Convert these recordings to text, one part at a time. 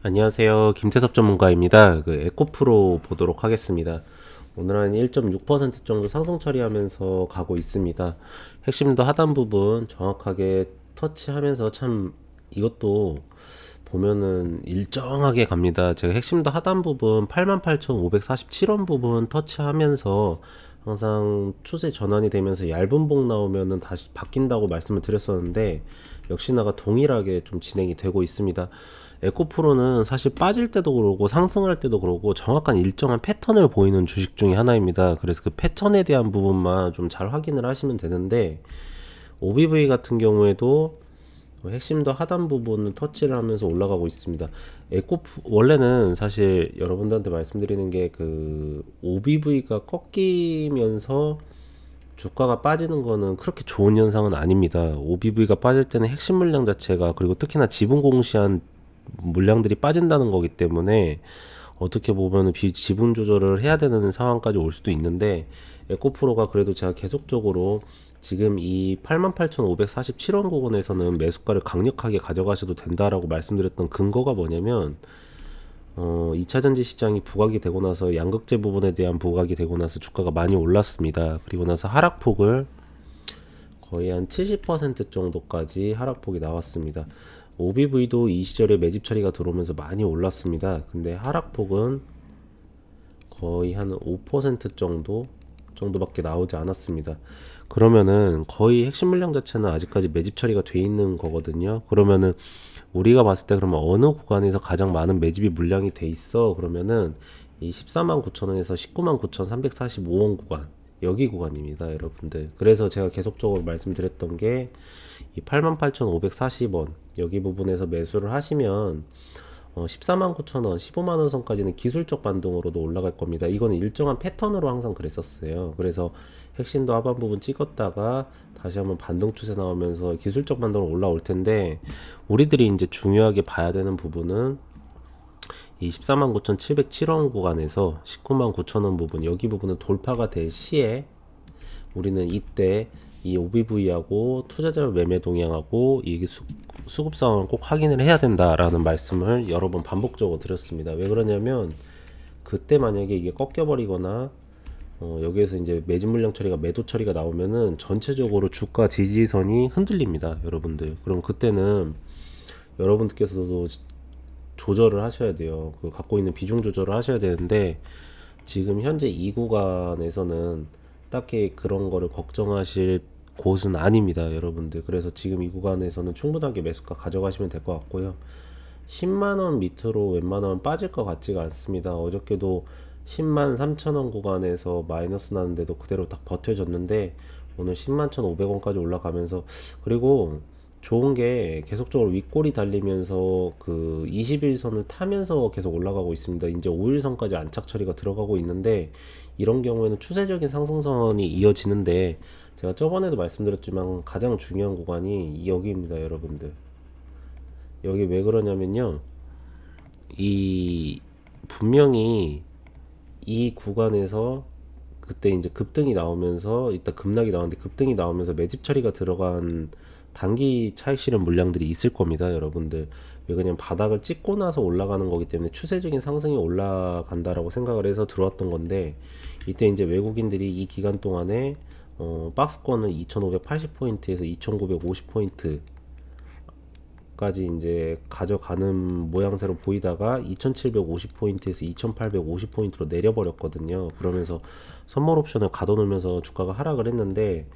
안녕하세요. 김태섭 전문가입니다. 그 에코프로 보도록 하겠습니다. 오늘은 1.6% 정도 상승 처리하면서 가고 있습니다. 핵심도 하단 부분 정확하게 터치하면서 참 이것도 보면은 일정하게 갑니다. 제가 핵심도 하단 부분 88,547원 부분 터치하면서 항상 추세 전환이 되면서 얇은 복 나오면은 다시 바뀐다고 말씀을 드렸었는데 역시나가 동일하게 좀 진행이 되고 있습니다. 에코프로는 사실 빠질 때도 그러고 상승할 때도 그러고 정확한 일정한 패턴을 보이는 주식 중에 하나입니다. 그래서 그 패턴에 대한 부분만 좀 잘 확인을 하시면 되는데 OBV 같은 경우에도 핵심도 하단 부분을 터치를 하면서 올라가고 있습니다. 에코 원래는 사실 여러분들한테 말씀드리는 게 그 OBV가 꺾이면서 주가가 빠지는 거는 그렇게 좋은 현상은 아닙니다. OBV가 빠질 때는 핵심 물량 자체가 그리고 특히나 지분 공시한 물량들이 빠진다는 거기 때문에 어떻게 보면 비 지분 조절을 해야 되는 상황까지 올 수도 있는데 에코프로가 그래도 제가 계속적으로 지금 이 88,547원 부분에서는 매수가를 강력하게 가져가셔도 된다라고 말씀드렸던 근거가 뭐냐면 어, 2차 전지 시장이 부각이 되고 나서 양극재 부분에 대한 부각이 되고 나서 주가가 많이 올랐습니다. 그리고 나서 하락폭을 거의 한 70% 정도까지 하락폭이 나왔습니다. OBV도 이 시절에 매집 처리가 들어오면서 많이 올랐습니다. 근데 하락폭은 거의 한 5% 정도 정도밖에 나오지 않았습니다. 그러면은 거의 핵심 물량 자체는 아직까지 매집 처리가 돼 있는 거거든요. 그러면은 우리가 봤을 때 그러면 어느 구간에서 가장 많은 매집이 물량이 돼 있어? 그러면은 이 14만 9천 원에서 19만 9천 345원 구간 여기 구간입니다, 여러분들. 그래서 제가 계속적으로 말씀드렸던 게 이 88,540원 여기 부분에서 매수를 하시면 어, 14만 9천 원, 15만 원 선까지는 기술적 반등으로도 올라갈 겁니다. 이거는 일정한 패턴으로 항상 그랬었어요. 그래서 핵심도 하반 부분 찍었다가 다시 한번 반등 추세 나오면서 기술적 반등으로 올라올 텐데 우리들이 이제 중요하게 봐야 되는 부분은 이 14만 9,707원 구간에서 19만 9천 원 부분 여기 부분은 돌파가 될 시에 우리는 이때 이 OBV하고 투자자 매매 동향하고 이게 수, 수급 상황을 꼭 확인을 해야 된다라는 말씀을 여러 번 반복적으로 드렸습니다. 왜 그러냐면 그때 만약에 이게 꺾여버리거나 어, 여기에서 이제 매진 물량 처리가 매도 처리가 나오면은 전체적으로 주가 지지선이 흔들립니다, 여러분들. 그럼 그때는 여러분들께서도 조절을 하셔야 돼요. 그 갖고 있는 비중 조절을 하셔야 되는데 지금 현재 이 구간에서는 딱히 그런 거를 걱정하실 곳은 아닙니다, 여러분들. 그래서 지금 이 구간에서는 충분하게 매수가 가져가시면 될 것 같고요. 10만 원 밑으로 웬만하면 빠질 것 같지가 않습니다. 어저께도 10만 3천 원 구간에서 마이너스 나는데도 그대로 딱 버텨졌는데 오늘 10만 1,500원까지 올라가면서 그리고 좋은 게 계속적으로 윗골이 달리면서 그 21선을 타면서 계속 올라가고 있습니다. 이제 5일선까지 안착 처리가 들어가고 있는데 이런 경우에는 추세적인 상승선이 이어지는데 제가 저번에도 말씀드렸지만 가장 중요한 구간이 여기입니다, 여러분들. 여기 왜 그러냐면요. 이 분명히 이 구간에서 그때 이제 급등이 나오면서 이따 급락이 나오는데 급등이 나오면서 매집 처리가 들어간 단기 차익 실현 물량들이 있을 겁니다, 여러분들. 왜 그냥 바닥을 찍고 나서 올라가는 거기 때문에 추세적인 상승이 올라간다라고 생각을 해서 들어왔던 건데 이때 이제 외국인들이 이 기간 동안에 어, 박스권을 2,580포인트에서 2,950포인트 까지 이제 가져가는 모양새로 보이다가 2750포인트에서 2850포인트로 내려버렸거든요. 그러면서 선물 옵션을 가둬놓으면서 주가가 하락을 했는데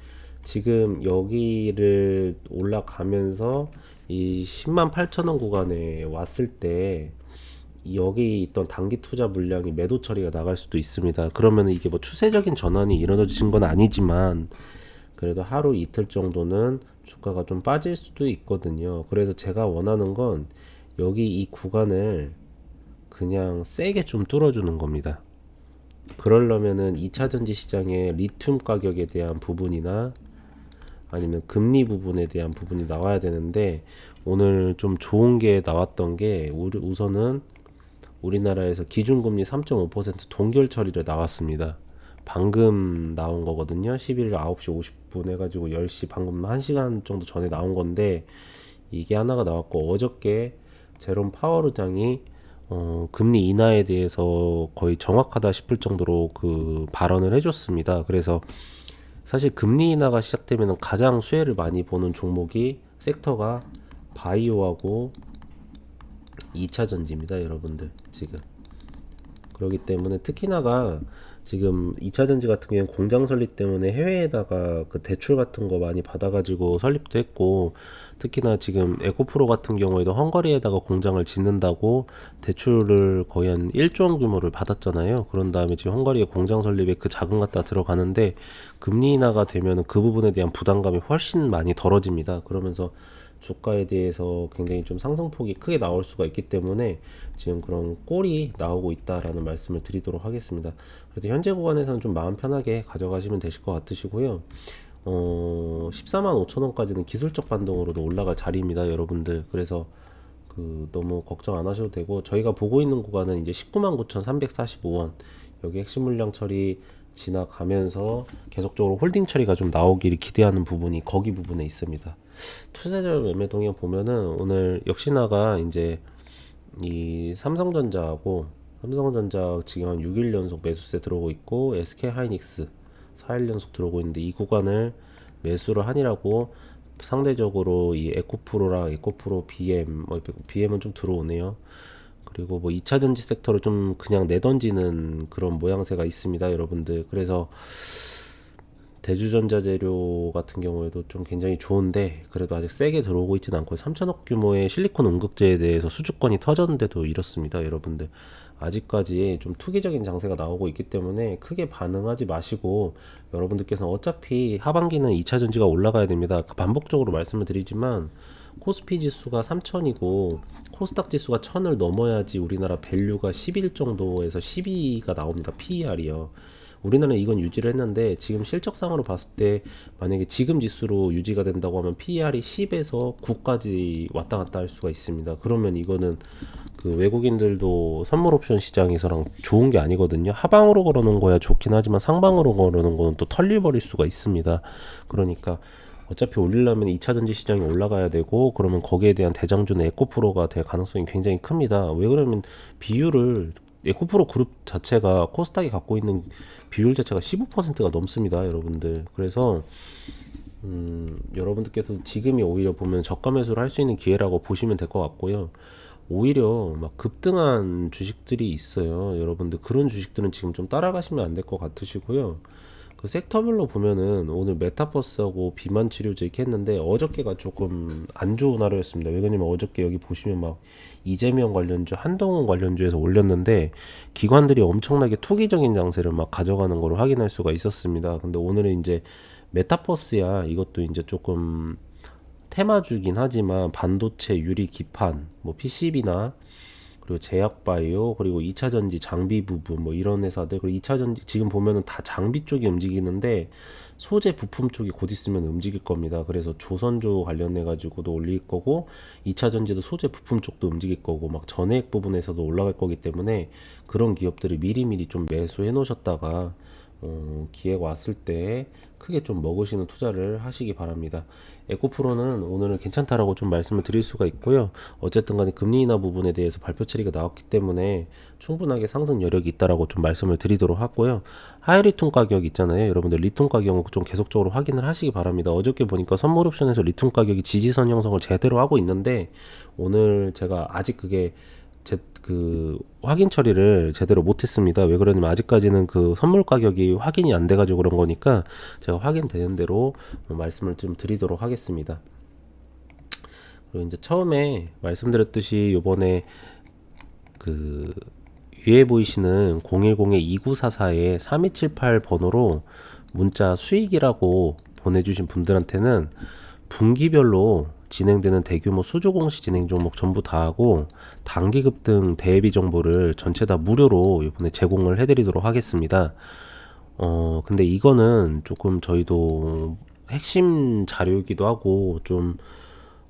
지금 여기를 올라가면서 이 10만 8천 원 구간에 왔을 때 여기 있던 단기 투자 물량이 매도 처리가 나갈 수도 있습니다. 그러면 이게 뭐 추세적인 전환이 이루어진 건 아니지만 그래도 하루 이틀 정도는 주가가 좀 빠질 수도 있거든요. 그래서 제가 원하는 건 여기 이 구간을 그냥 세게 좀 뚫어주는 겁니다. 그러려면은 2차 전지 시장의 리튬 가격에 대한 부분이나 아니면 금리 부분에 대한 부분이 나와야 되는데 오늘 좀 좋은 게 나왔던 게 우선은 우리나라에서 기준금리 3.5% 동결 처리를 나왔습니다. 방금 나온 거거든요. 11일 9시 50분 해가지고 10시 방금 1시간 정도 전에 나온 건데 이게 하나가 나왔고 어저께 제롬 파월 의장이 어, 금리 인하에 대해서 거의 정확하다 싶을 정도로 그 발언을 해줬습니다. 그래서 사실 금리 인하가 시작되면 가장 수혜를 많이 보는 종목이 섹터가 바이오하고 2차 전지입니다, 여러분들. 지금. 그렇기 때문에 특히나가 지금 2차 전지 같은 경우는 공장 설립 때문에 해외에다가 그 대출 같은 거 많이 받아가지고 설립도 했고 특히나 지금 에코프로 같은 경우에도 헝가리에다가 공장을 짓는다고 대출을 거의 한 1조 원 규모를 받았잖아요. 그런 다음에 지금 헝가리에 공장 설립에 그 자금 갖다 들어가는데 금리 인하가 되면은 그 부분에 대한 부담감이 훨씬 많이 덜어집니다. 그러면서 주가에 대해서 굉장히 좀 상승폭이 크게 나올 수가 있기 때문에 지금 그런 꼴이 나오고 있다라는 말씀을 드리도록 하겠습니다. 그래서 현재 구간에서는 좀 마음 편하게 가져가시면 되실 것 같으시고요. 어, 14만 5천 원까지는 기술적 반동으로도 올라갈 자리입니다, 여러분들. 그래서 그 너무 걱정 안 하셔도 되고 저희가 보고 있는 구간은 이제 19만 9,345원 여기 핵심 물량 처리 지나가면서 계속적으로 홀딩 처리가 좀 나오기를 기대하는 부분이 거기 부분에 있습니다. 투자자 매매 동향 보면은 오늘 역시나가 이제 이 삼성전자하고 삼성전자 지금 한 6일 연속 매수세 들어오고 있고 SK 하이닉스 4일 연속 들어오고 있는데 이 구간을 매수를 하니라고 상대적으로 이 에코프로랑 에코프로 BM 뭐 BM은 좀 들어오네요. 그리고 뭐 2차 전지 섹터를 좀 그냥 내던지는 그런 모양새가 있습니다, 여러분들. 그래서 대주전자 재료 같은 경우에도 좀 굉장히 좋은데 그래도 아직 세게 들어오고 있지는 않고 3천억 규모의 실리콘 응급제에 대해서 수주권이 터졌는데도 이렇습니다 여러분들. 아직까지 좀 투기적인 장세가 나오고 있기 때문에 크게 반응하지 마시고 여러분들께서 어차피 하반기는 2차 전지가 올라가야 됩니다. 반복적으로 말씀을 드리지만 코스피 지수가 3천이고 코스닥 지수가 1000을 넘어야지 우리나라 밸류가 11 정도에서 12가 나옵니다 PER이요 우리나라는 이건 유지를 했는데 지금 실적상으로 봤을 때 만약에 지금 지수로 유지가 된다고 하면 PER이 10에서 9까지 왔다 갔다 할 수가 있습니다. 그러면 이거는 그 외국인들도 선물 옵션 시장에서랑 좋은 게 아니거든요. 하방으로 걸어놓은 거야 좋긴 하지만 상방으로 걸어놓은 거는 또 털려버릴 수가 있습니다. 그러니까 어차피 올리려면 2차 전지 시장이 올라가야 되고 그러면 거기에 대한 대장주는 에코프로가 될 가능성이 굉장히 큽니다. 왜 그러면 비율을 에코프로 그룹 자체가 코스닥이 갖고 있는 비율 자체가 15%가 넘습니다, 여러분들. 그래서 음, 여러분들께서 지금이 오히려 보면 저가 매수를 할 수 있는 기회라고 보시면 될 것 같고요. 오히려 막 급등한 주식들이 있어요. 여러분들 그런 주식들은 지금 좀 따라가시면 안 될 것 같으시고요. 그 섹터별로 보면은 오늘 메타버스하고 비만 치료제 이렇게 했는데 어저께가 조금 안 좋은 하루였습니다. 왜냐면 어저께 여기 보시면 막 이재명 관련주, 한동훈 관련주에서 올렸는데 기관들이 엄청나게 투기적인 장세를 막 가져가는 걸 확인할 수가 있었습니다. 근데 오늘은 이제 메타버스야 이것도 이제 조금 테마주긴 하지만 반도체, 유리, 기판, 뭐 PCB나 그리고 제약바이오 그리고 2차 전지 장비 부분 뭐 이런 회사들 그리고 2차 전지 지금 보면은 다 장비 쪽이 움직이는데 소재 부품 쪽이 곧 있으면 움직일 겁니다. 그래서 조선조 관련해 가지고도 올릴 거고 2차 전지도 소재 부품 쪽도 움직일 거고 막 전해액 부분에서도 올라갈 거기 때문에 그런 기업들을 미리미리 좀 매수해 놓으셨다가 어, 기회가 왔을 때 크게 좀 먹으시는 투자를 하시기 바랍니다. 에코프로는 오늘은 괜찮다라고 좀 말씀을 드릴 수가 있고요. 어쨌든 간에 금리 인하 부분에 대해서 발표 처리가 나왔기 때문에 충분하게 상승 여력이 있다라고 좀 말씀을 드리도록 하고요. 하이리튬 가격 있잖아요. 여러분들 리튬 가격은 좀 계속적으로 확인을 하시기 바랍니다. 어저께 보니까 선물 옵션에서 리튬 가격이 지지선 형성을 제대로 하고 있는데 오늘 제가 아직 그게 제, 그 확인 처리를 제대로 못했습니다. 왜 그러냐면 아직까지는 그 선물 가격이 확인이 안 돼가지고 그런 거니까 제가 확인되는 대로 말씀을 좀 드리도록 하겠습니다. 그리고 이제 처음에 말씀드렸듯이 요번에 그 위에 보이시는 010-2944에 3278 번호로 문자 수익이라고 보내주신 분들한테는 분기별로 진행되는 대규모 수주 공시 진행 종목 전부 다 하고 단기 급등 대비 정보를 전체 다 무료로 이번에 제공을 해드리도록 하겠습니다. 어 근데 이거는 조금 저희도 핵심 자료이기도 하고 좀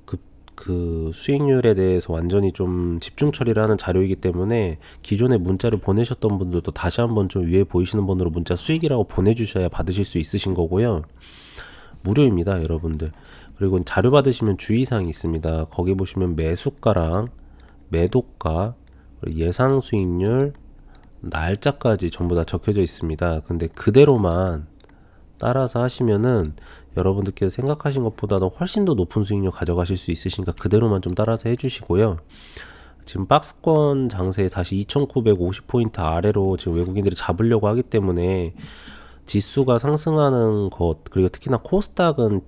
그, 그 수익률에 대해서 완전히 좀 집중 처리를 하는 자료이기 때문에 기존에 문자를 보내셨던 분들도 다시 한번 좀 위에 보이시는 번호로 문자 수익이라고 보내주셔야 받으실 수 있으신 거고요. 무료입니다, 여러분들. 그리고 자료 받으시면 주의사항이 있습니다. 거기 보시면 매수가랑 매도가 예상 수익률, 날짜까지 전부 다 적혀져 있습니다. 근데 그대로만 따라서 하시면은 여러분들께서 생각하신 것보다도 훨씬 더 높은 수익률 가져가실 수 있으시니까 그대로만 좀 따라서 해주시고요. 지금 박스권 장세에 다시 2,950포인트 아래로 지금 외국인들이 잡으려고 하기 때문에 지수가 상승하는 것 그리고 특히나 코스닥은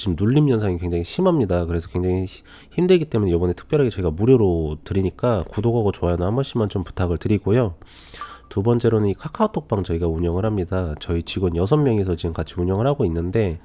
지금 눌림 현상이 굉장히 심합니다. 그래서 굉장히 히- 힘들기 때문에 이번에 특별하게 저희가 무료로 드리니까 구독하고 좋아요는 한 번씩만 좀 부탁을 드리고요. 두 번째로는 이 카카오톡방 저희가 운영을 합니다. 저희 직원 6명이서 지금 같이 운영을 하고 있는데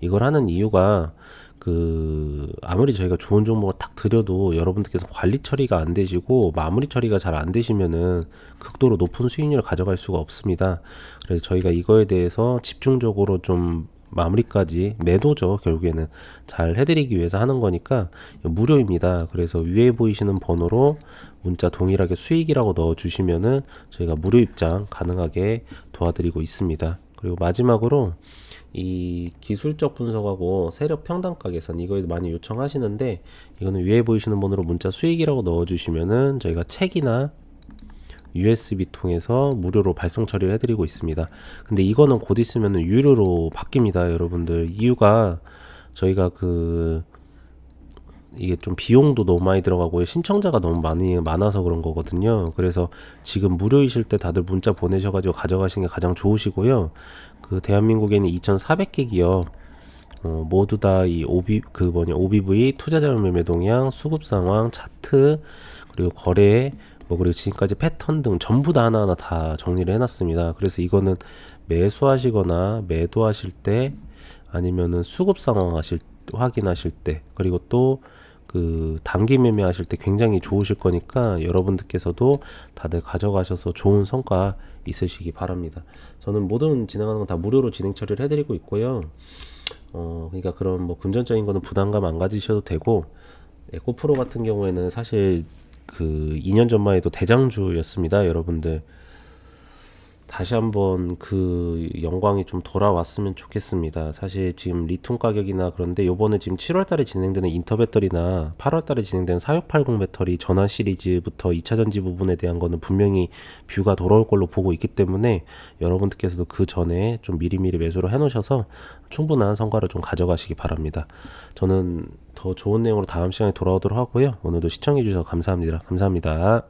이걸 하는 이유가 그 아무리 저희가 좋은 정보를 딱 드려도 여러분들께서 관리 처리가 안 되시고 마무리 처리가 잘 안 되시면은 극도로 높은 수익률을 가져갈 수가 없습니다. 그래서 저희가 이거에 대해서 집중적으로 좀 마무리까지 매도죠. 결국에는 잘 해드리기 위해서 하는 거니까 무료입니다. 그래서 위에 보이시는 번호로 문자 동일하게 수익이라고 넣어 주시면은 저희가 무료 입장 가능하게 도와드리고 있습니다. 그리고 마지막으로 이 기술적 분석하고 세력 평단가 계산 이거에 많이 요청하시는데 이거는 위에 보이시는 번호로 문자 수익이라고 넣어 주시면은 저희가 책이나 USB 통해서 무료로 발송 처리를 해드리고 있습니다. 근데 이거는 곧 있으면 유료로 바뀝니다, 여러분들. 이유가 저희가 그 이게 좀 비용도 너무 많이 들어가고 신청자가 너무 많이 많아서 그런 거거든요. 그래서 지금 무료이실 때 다들 문자 보내셔가지고 가져가시는 게 가장 좋으시고요. 그 대한민국에는 2,400개 기업 어, 모두 다이 오비 그 뭐냐 OBV 투자자금 매매 동향, 수급 상황, 차트 그리고 거래 뭐 그리고 지금까지 패턴 등 전부 다 하나하나 다 정리를 해놨습니다. 그래서 이거는 매수하시거나 매도하실 때 아니면은 수급 상황 하실 확인하실 때 그리고 또 그 단기 매매하실 때 굉장히 좋으실 거니까 여러분들께서도 다들 가져가셔서 좋은 성과 있으시기 바랍니다. 저는 모든 진행하는 건 다 무료로 진행 처리를 해드리고 있고요. 어, 그러니까 그런 뭐 금전적인 거는 부담감 안 가지셔도 되고 에코프로 같은 경우에는 사실 그 2년 전만 해도 대장주였습니다, 여러분들. 다시 한번 그 영광이 좀 돌아왔으면 좋겠습니다. 사실 지금 리튬 가격이나 그런데 요번에 지금 7월 달에 진행되는 인터 배터리나 8월 달에 진행되는 4680 배터리 전환 시리즈부터 2차 전지 부분에 대한 거는 분명히 뷰가 돌아올 걸로 보고 있기 때문에 여러분들께서도 그 전에 좀 미리미리 매수를 해 놓으셔서 충분한 성과를 좀 가져가시기 바랍니다. 저는 더 좋은 내용으로 다음 시간에 돌아오도록 하고요. 오늘도 시청해 주셔서 감사합니다. 감사합니다.